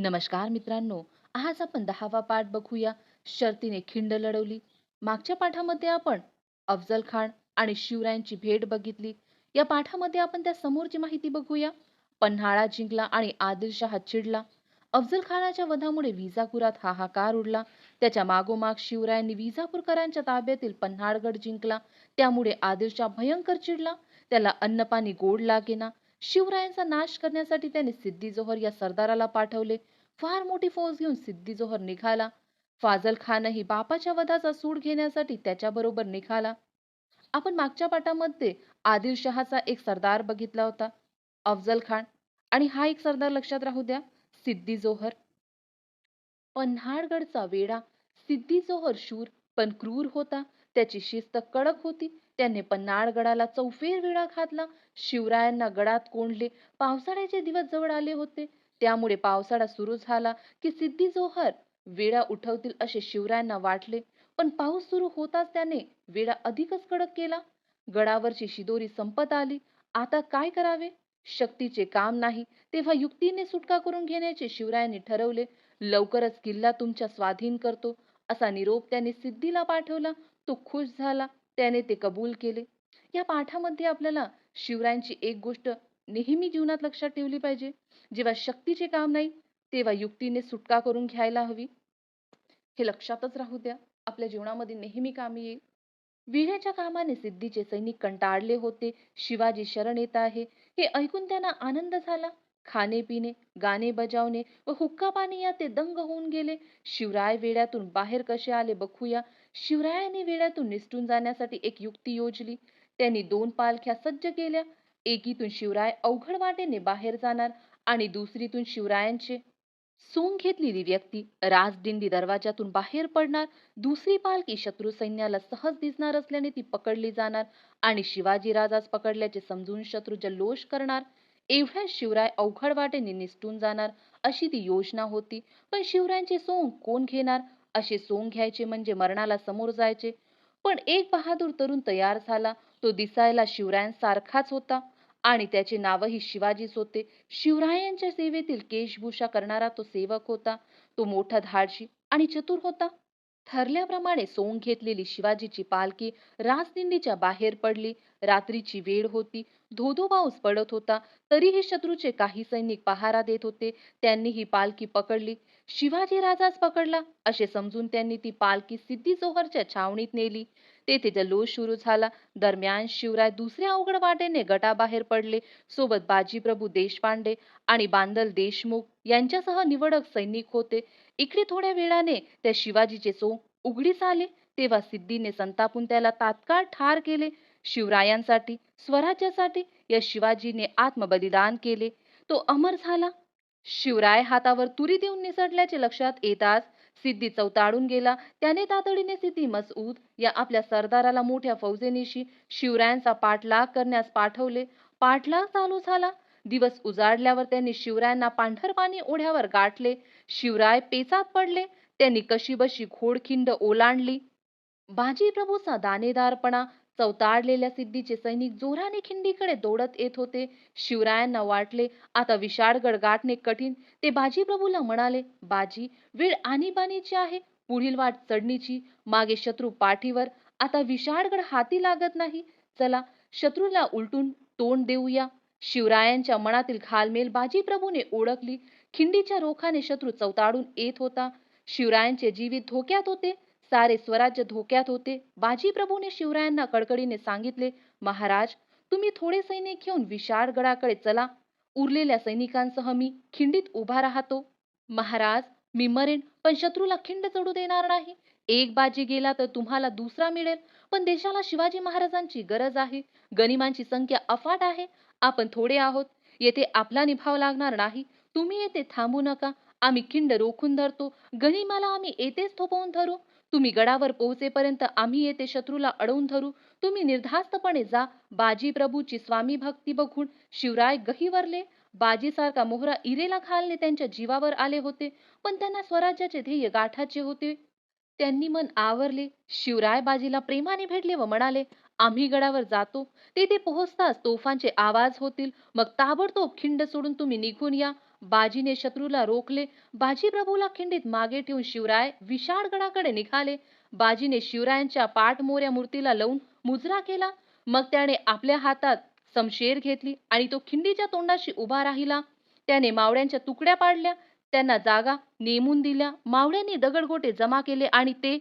नमस्कार मित्रांनो आज आपण दहावा पाठ बघूया. शर्तीने खिंड लढवली. मागच्या पाठामध्ये आपण अफजल खान आणि शिवरायांची भेट बघितली. या पाठामध्ये आपण त्या समोरची माहिती बघूया. पन्हाळा जिंकला आणि आदिलशहा चिडला. अफजल खानाच्या वधामुळे विजापुरात हाहाकार उडला. त्याच्या मागोमाग शिवरायांनी विजापूरकरांच्या ताब्यातील पन्हाळगड जिंकला. त्यामुळे आदिलशहा भयंकर चिडला. त्याला अन्नपाणी गोड लागेना. शिवरायांचा नाश करण्यासाठी त्याने सिद्दी जोहर या सरदाराला पाठवले. फार मोठी फौज घेऊन सिद्दी जोहर निघाला. फाजल खानही बापाच्या वधाचा सूड घेण्यासाठी त्याच्याबरोबर निघाला. आपण मागच्या पाठामध्ये आदिलशहाचा एक सरदार बघितला होता. अफजल खान आणि हा एक सरदार लक्षात राहू द्या सिद्दी जोहर पन्हाळगडचा वेडा सिद्दी जोहर शूर पण क्रूर होता. त्याची शिस्त कडक होती. त्याने पन्हाळगडाला चौफेर विळा घातला. शिवरायांना गडात कोंडले. पावसाळ्याचे दिवस जवळ आले होते. त्यामुळे पावसाळा सुरू झाला की सिद्धी जोहर वेढा उठवतील असे शिवरायांना वाटले. पण पाऊस सुरू होताच त्याने वेढा अधिकच कडक केला. गडावरची शिदोरी संपत आली. आता काय करावे? शक्तीचे काम नाही. तेव्हा युक्तीने सुटका करून घेण्याचे शिवरायांनी ठरवले. लवकरच किल्ला तुमच्या स्वाधीन करतो. असा निरोप त्याने सिद्धीला पाठवला. तो खुश झाला त्याने ते कबूल केले. या पाठामध्ये आपल्याला शिवरायांची एक गोष्ट नेहमी जीवनात लक्षात ठेवली पाहिजे. जेव्हा शक्तीचे काम नाही तेव्हा युक्तीने सुटका करून घ्यायला हवी. हे लक्षातच राहू द्या आपल्या जीवनामध्ये नेहमी कामी येईल. विड्याच्या कामाने सिद्धीचे सैनिक कंटाळले होते. शिवाजी शरण येत आहे. हे ऐकून त्यांना आनंद झाला. खाणे पिणे गाणे बजावणे व हुक्का पाणी या ते दंग होऊन गेले. शिवराय वेड्यातून बाहेर कसे आले बघूया. शिवरायाने वेड्यातून निसटून जाण्यासाठी एक युक्ती योजली. त्यांनी दोन पालख्या सज्ज केल्या. एकीतून शिवराय अवघड वाटेने बाहेर जाणार आणि दुसरीतून शिवरायांचे सोंग घेतलेली व्यक्ती राजदिंडी दरवाजातून बाहेर पडणार. दुसरी पालखी शत्रू सैन्याला सहज दिसणार असल्याने ती पकडली जाणार आणि शिवाजी राजास पकडल्याचे समजून शत्रू जल्लोष करणार. एवढ्या शिवराय अवघड वाटेने निसटून जाणार अशी ती योजना होती. पण शिवरायांचे सोंग कोण घेणार? असे सोंग घ्यायचे म्हणजे मरणाला समोर जायचे. पण एक बहादूर तरुण तयार झाला. तो दिसायला शिवरायांसारखाच होता. आणि त्याचे नावही शिवाजीच होते. शिवरायांच्या सेवेतील केशभूषा करणारा तो सेवक होता. तो मोठा धाडशी आणि चतुर होता. ठरल्याप्रमाणे सोंग घेतलेली शिवाजीची पालखी राजदिंडीच्या बाहेर पडली. रात्रीची वेळ होती. धोधो पाऊस पडत होता. तरीही शत्रूचे काही सैनिक पहारा देत होते. त्यांनी ही पालखी पकडली. शिवाजी राजाच पकडला असे समजून त्यांनी ती पालखी सिद्धी जोहरच्या छावणीत नेली. तेथे जल्लोष सुरू झाला. दरम्यान शिवराय दुसऱ्या अवघड वाटेने गटाबाहेर पडले. सोबत बाजीप्रभू देशपांडे आणि बांदल देशमुख यांच्यासह निवडक सैनिक होते. इकडे थोड्या वेळाने त्या शिवाजीचे सोंग उघडीस आले. तेव्हा सिद्धीने संतापून त्याला तात्काळ ठार केले. शिवरायांसाठी स्वराज्यासाठी या शिवाजीने आत्मबलिदान केले. तो अमर झाला. शिवराय हातावर तुरी देऊन निसटल्याचे लक्षात येताच सिद्धी चौताळून गेला. त्याने तातडीने सिद्धी मसऊद या आपल्या सरदाराला मोठ्या फौजेनिशी शिवरायांचा पाठलाग करण्यास पाठवले. पाठलाग चालू झाला. दिवस उजाडल्यावर त्यांनी शिवरायांना पांढरपाणी ओढ्यावर गाठले. शिवराय पेचात पडले. त्यांनी कशीबशी घोडखिंड ओलांडली. बाजीप्रभूचा दाणेदारपणा चौताळलेल्या सिद्धीचे सैनिक जोराने खिंडीकडे दौडत येत होते. शिवरायांना वाटले आता विशाळगड गाठणे कठीण. ते बाजी प्रभूला म्हणाले बाजी वेळ आणीबाणीची आहे. पुढील वाट चढणीची. मागे शत्रू पाठीवर. आता विशाळगड हाती लागत नाही. चला शत्रूला उलटून तोंड देऊया. शिवरायांच्या मनातील घालमेल बाजी प्रभूने ओळखली. खिंडीच्या रोखाने शत्रू चवताळून येत होता. शिवरायांचे जीवित धोक्यात होते. सारे स्वराज्य धोक्यात होते. बाजी प्रभूने शिवरायांना कडकडीने सांगितले महाराज तुम्ही थोडे सैनिक घेऊन विशाळगडाकडे चला. उरलेल्या सैनिकांसह मी खिंडीत उभा राहतो. महाराज मी मरेन पण शत्रूला खिंड चढू देणार नाही. एक बाजी गेला तर तुम्हाला दुसरा मिळेल पण देशाला शिवाजी महाराजांची गरज आहे. गनिमांची संख्या अफाट आहे. आपण थोडे आहोत. येथे आपला निभाव लागणार नाही. तुम्ही येथे थांबू नका. आम्ही खिंड रोखून धरतो. गनिमाला आम्ही येथेच थोपवून धरू. तुम्ही गडावर पोहोचेपर्यंत आम्ही येथे शत्रूला अडवून धरू. तुम्ही निर्धास्तपणे जा. बाजी प्रभूची स्वामी भक्ती बघून शिवराय गहिवरले. बाजीसारखा मोहरा इरेला खालने त्यांच्या जीवावर आले होते पण त्यांना स्वराज्याचे ध्येय गाठाचे होते. त्यांनी मन आवरले. शिवराय बाजीला प्रेमाने भेटले व म्हणाले आम्ही गडावर जातो. तेथे पोहोचताच तोफांचे आवाज होतील. मग ताबडतोब खिंड सोडून तुम्ही निघून या. बाजीने शत्रूला रोखले. बाजी प्रभूला खिंडीत मागे ठेवून शिवराय विशाळगडाकडे निघाले. बाजीने शिवरायांच्या पाठमोऱ्या मूर्तीला लावून मुजरा केला. मग त्याने आपल्या हातात समशेर घेतली आणि तो खिंडीच्या तोंडाशी उभा राहिला. त्याने मावळ्यांच्या तुकड्या पाडल्या. त्यांना जागा नेमून दिल्या. मावळ्यांनी दगडगोटे जमा केले आणि ते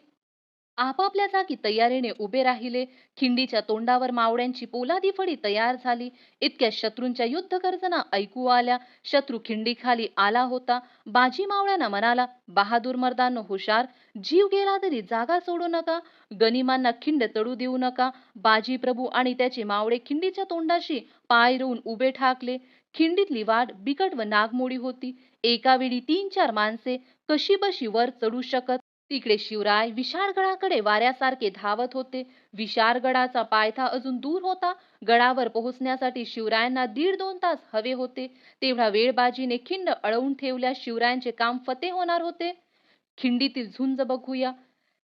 आपापल्या जागी तयारीने उभे राहिले. खिंडीच्या तोंडावर मावळ्यांची पोलादी फळी तयार झाली. इतक्या शत्रूंच्या युद्ध गर्जना ऐकू आल्या. शत्रू खिंडीखाली आला होता. बाजी मावळ्यांना म्हणाला बहादूर मर्दांनो हुशार जीव गेला तरी जागा सोडू नका. गनिमांना खिंड तडू देऊ नका. बाजी प्रभू आणि त्याचे मावळे खिंडीच्या तोंडाशी पाय रोवून उभे ठाकले. खिंडीतली वाट बिकट व नागमोडी होती. एका वेळी तीन चार माणसे कशी बशी वर चढू शकत तिकडे शिवराय विशाळगडाकडे वाऱ्यासारखे धावत होते. विशाळगडाचा पायथा अजून दूर होता. गडावर पोहोचण्यासाठी शिवरायांना दीड दोन तास हवे होते. तेवढा वेळबाजीने खिंड अळवून ठेवल्या शिवरायांचे काम फते होणार होते. खिंडीतील झुंज बघूया.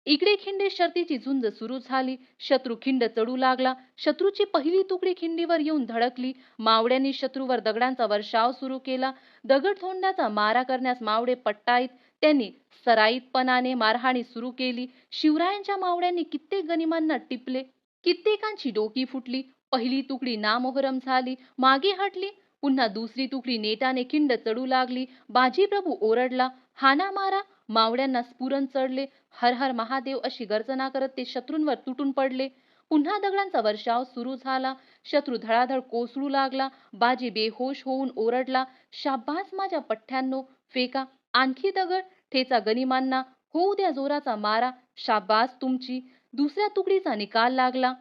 इकडे खिंडे शर्तीची झुंज सुरू झाली. शत्रू खिंड चढू लागला. शत्रूची पहिली तुकडी खिंडीवर येऊन धडकली. मावड्यांनी शत्रूवर दगडांचा वर्षाव सुरू केला. दगड थोडण्याचा मारा करण्यास मावडे पट्टाईत त्यांनी सराईतपणाने मारहाणी सुरू केली. शिवरायांच्या मावळ्यांनी कित्येक गनिमांना टिपले. कित्येकांची डोकी फुटली. पहिली तुकडी नामोहरम झाली. मागे हटली. पुन्हा दुसरी तुकडी नेटाने खिंड चढू लागली. बाजीप्रभू ओरडला हाना मारा. मावळ्यांना स्फुरण चढले. हर हर महादेव अशी गर्जना करत ते शत्रूंवर तुटून पडले. पुन्हा दगडांचा वर्षाव सुरू झाला. शत्रू धडाधड कोसळू लागला. बाजी बेहोश होऊन ओरडला शाब्बास माझ्या पठ्ठ्यांनो फेका. आणखी दगड ठेचा गनिमांना होऊ द्या जोराचा मारा. शाबास तुमची. दुसऱ्या तुकडीचा निकाल लागला.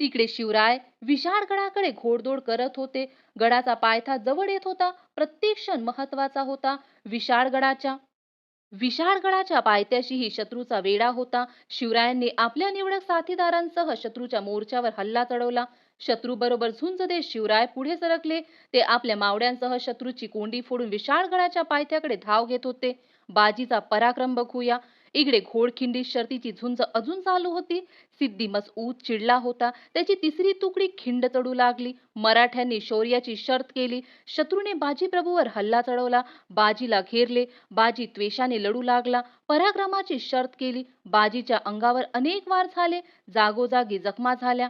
तिकडे शिवराय विशाळगडाकडे घोडदोड करत होते. गडाचा पायथा जवळ येत होता. प्रत्येक क्षण महत्त्वाचा होता. विशाळगडाच्या विशाळगडाच्या पायथ्याशीही शत्रूचा वेढा होता. शिवरायांनी आपल्या निवडक साथीदारांसह शत्रूच्या मोर्चावर हल्ला चढवला. शत्रूबरोबर झुंज देत शिवराय पुढे सरकले. ते आपल्या मावड्यांसह शत्रूची कोंडी फोडून विशाळगडाच्या पायथ्याकडे धाव घेत होते. बाजीचा पराक्रम बघूया. इकडे घोडखिंडी शर्तीची झुंज अजून चालू होती. सिद्धी मसऊद चिडला होता. त्याची तिसरी तुकडी खिंड चढू लागली. मराठ्यांनी शौर्याची शर्त केली. शत्रूने बाजी प्रभूवर हल्ला चढवला. बाजीला घेरले. बाजी त्वेषाने लढू लागला. पराक्रमाची शर्त केली. बाजीच्या अंगावर अनेक वार झाले. जागोजागी जखमा झाल्या.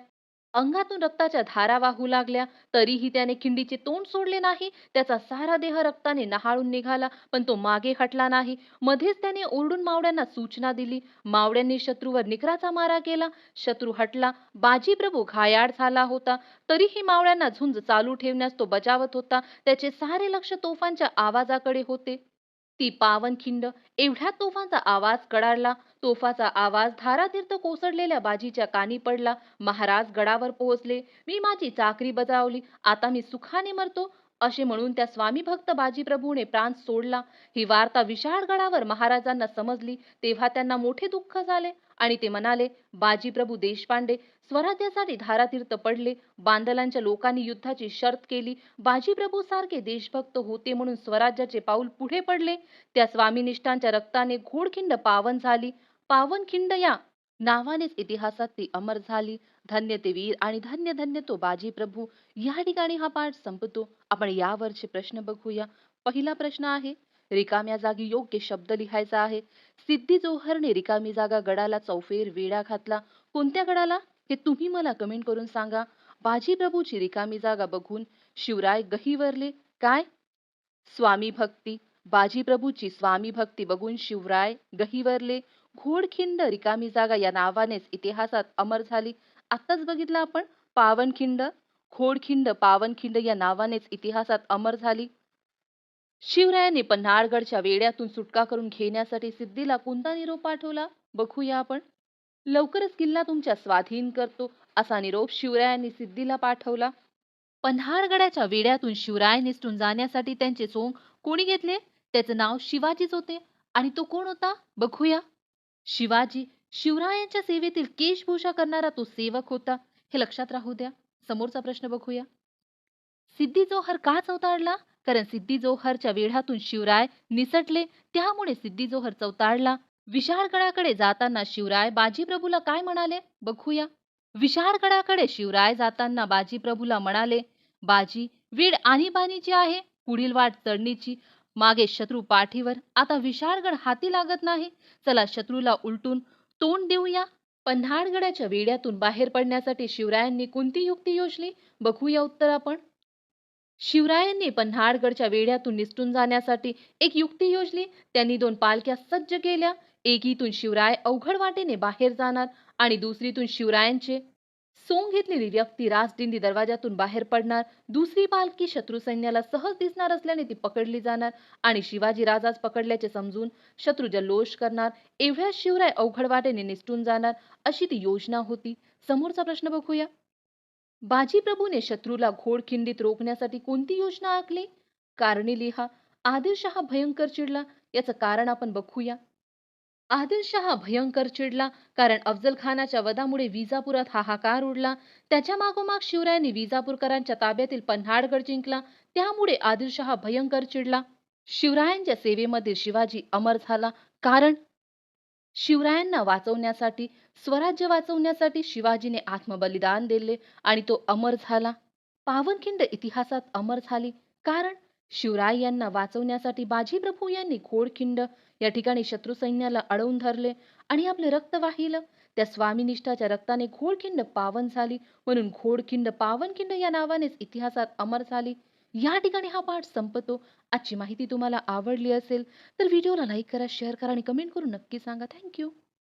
अंगातून रक्ताच्या धारा वाहू लागल्या. तरीही त्याने खिंडीचे तोंड सोडले नाही. त्याचा सारा देह रक्ताने नहाळून निघाला पण तो मागे हटला नाही. मध्येच त्याने ओरडून मावड्यांना सूचना दिली. मावड्यांनी शत्रूवर निकराचा मारा केला. शत्रू हटला. बाजीप्रभू घायाळ झाला होता. तरीही मावळ्यांना झुंज चालू ठेवण्यास तो बजावत होता. त्याचे सारे लक्ष तोफांच्या आवाजाकडे होते. ती पावनखिंड एवढ्या तोफांचा आवाज कडाडला तोफाचा आवाज धारातीर्थ कोसळलेल्या बाजीच्या कानी पडला. महाराज गडावर पोहोचले. मी माझी चाकरी बजावली. आता मी सुखाने मरतो. असे म्हणून त्या स्वामी भक्त बाजीप्रभूने प्राण सोडला. ही वार्ता विशाळ गडावर महाराजांना समजली. तेव्हा त्यांना मोठे दुःख झाले आणि ते म्हणाले बाजीप्रभू देशपांडे स्वराज्यासाठी धारातीर्थ पडले. बांदलांच्या लोकांनी युद्धाची शर्त केली. बाजीप्रभू सारखे देशभक्त होते म्हणून स्वराज्याचे पाऊल पुढे पडले. त्या स्वामीनिष्ठांच्या रक्ताने घोडखिंड पावन झाली. पावनखिंड या नावानेच इतिहासात ती अमर झाली. धन्य ते वीर आणि धन्य धन्य तो बाजी प्रभू. या ठिकाणी हा पाठ संपतो. आपण यावरचे प्रश्न बघूया. पहिला प्रश्न आहे रिकाम्या जागी योग्य शब्द लिहायचा आहे. सिद्धी जोहरने रिकामी जागा गडाला चौफेर वेढा घातला. कोणत्या गडाला? हे तुम्ही मला कमेंट करून सांगा. बाजी प्रभूची रिकामी जागा बघून शिवराय गहिवरले. काय? स्वामी भक्ती. बाजी प्रभूची स्वामी भक्ती बघून शिवराय गहिवरले. घोडखिंड रिकामी जागा या नावानेच इतिहासात अमर झाली. आत्ताच बघितलं आपण पावनखिंड खोडखिंड पावनखिंड या नावानेच इतिहासात अमर झाली. शिवरायांनी पन्हाळगडच्या वेड्यातून सुटका करून घेण्यासाठी सिद्धीला कोणता निरोप पाठवला? बघूया आपण. लवकरच किल्ला तुमच्या स्वाधीन करतो असा निरोप शिवरायांनी सिद्धीला पाठवला. पन्हाळगडाच्या वेड्यातून शिवराय निसटून जाण्यासाठी त्यांचे सोंग कोणी घेतले? त्याचं नाव शिवाजीच होते. आणि तो कोण होता? बघूया. शिवाजी शिवरायांच्या सेवेतील केशभूषा करणारा तो सेवक होता. हे लक्षात राहू द्या. समोरचा प्रश्न बघूया. सिद्धी जोहर का चौताळला कारण सिद्धी जोहरच्या वेढातून शिवराय निसटले. त्यामुळे सिद्धी जोहर चौताळला विशाळगडाकडे जाताना शिवराय बाजीप्रभूला काय म्हणाले? बघूया. विशाळगडाकडे शिवराय जाताना बाजीप्रभूला म्हणाले बाजी वीड आणीबाणीची आहे पुढील वाट चढणीची. मागे शत्रू पाठीवर. आता विशाळगड हाती लागत नाही. चला शत्रूला उलटून तोंड देऊया. पन्हाळगडाच्या वेड्यातून बाहेर पडण्यासाठी शिवरायांनी कोणती युक्ती योजली? बघूया उत्तर आपण. शिवरायांनी पन्हाळगडच्या वेढ्यातून निसटून जाण्यासाठी एक युक्ती योजली. त्यांनी दोन पालख्या सज्ज केल्या. एकीतून शिवराय अवघड वाटेने बाहेर जाणार आणि दुसरीतून शिवरायांचे सोंग घेतलेली व्यक्ती राजदिंडी दरवाजातून बाहेर पडणार. दुसरी पालखी शत्रू सैन्याला सहज दिसणार असल्याने ती पकडली जाणार आणि शिवाजी राजाच पकडल्याचे समजून शत्रू जल्लोष करणार. एवढ्या शिवराय अवघड वाटेने निसटून जाणार अशी ती योजना होती. समोरचा प्रश्न बघूया. बाजीप्रभूने शत्रूला घोडखिंडीत रोखण्यासाठी कोणती योजना आखली? कारणे लिहा. आदिलशहा भयंकर चिडला. याचं कारण आपण बघूया. आदिलशहा भयंकर चिडला कारण अफजल खानाच्या वधामुळे विजापुरात हाहाकार उडला. त्याच्या मागोमाग शिवरायांनी विजापूरकरांच्या ताब्यातील पन्हाळगड जिंकला. त्यामुळे आदिलशहा भयंकर चिडला. शिवरायांच्या सेवेमध्ये शिवाजी अमर झाला कारण शिवरायांना वाचवण्यासाठी स्वराज्य वाचवण्यासाठी शिवाजीने आत्मबलिदान दिले आणि तो अमर झाला. पावनखिंड इतिहासात अमर झाली कारण शिवराय यांना वाचवण्यासाठी बाजीप्रभू यांनी घोडखिंड या ठिकाणी शत्रुसैन्याला अडवून धरले आणि आपलं रक्त वाहिलं. त्या स्वामीनिष्ठाच्या रक्ताने घोडखिंड पावन झाली म्हणून घोडखिंड पावनखिंड या नावानेच इतिहासात अमर झाली. या ठिकाणी हा पाठ संपतो. आजची माहिती तुम्हाला आवडली असेल तर व्हिडिओला लाईक करा शेअर करा आणि कमेंट करून नक्की सांगा. थँक्यू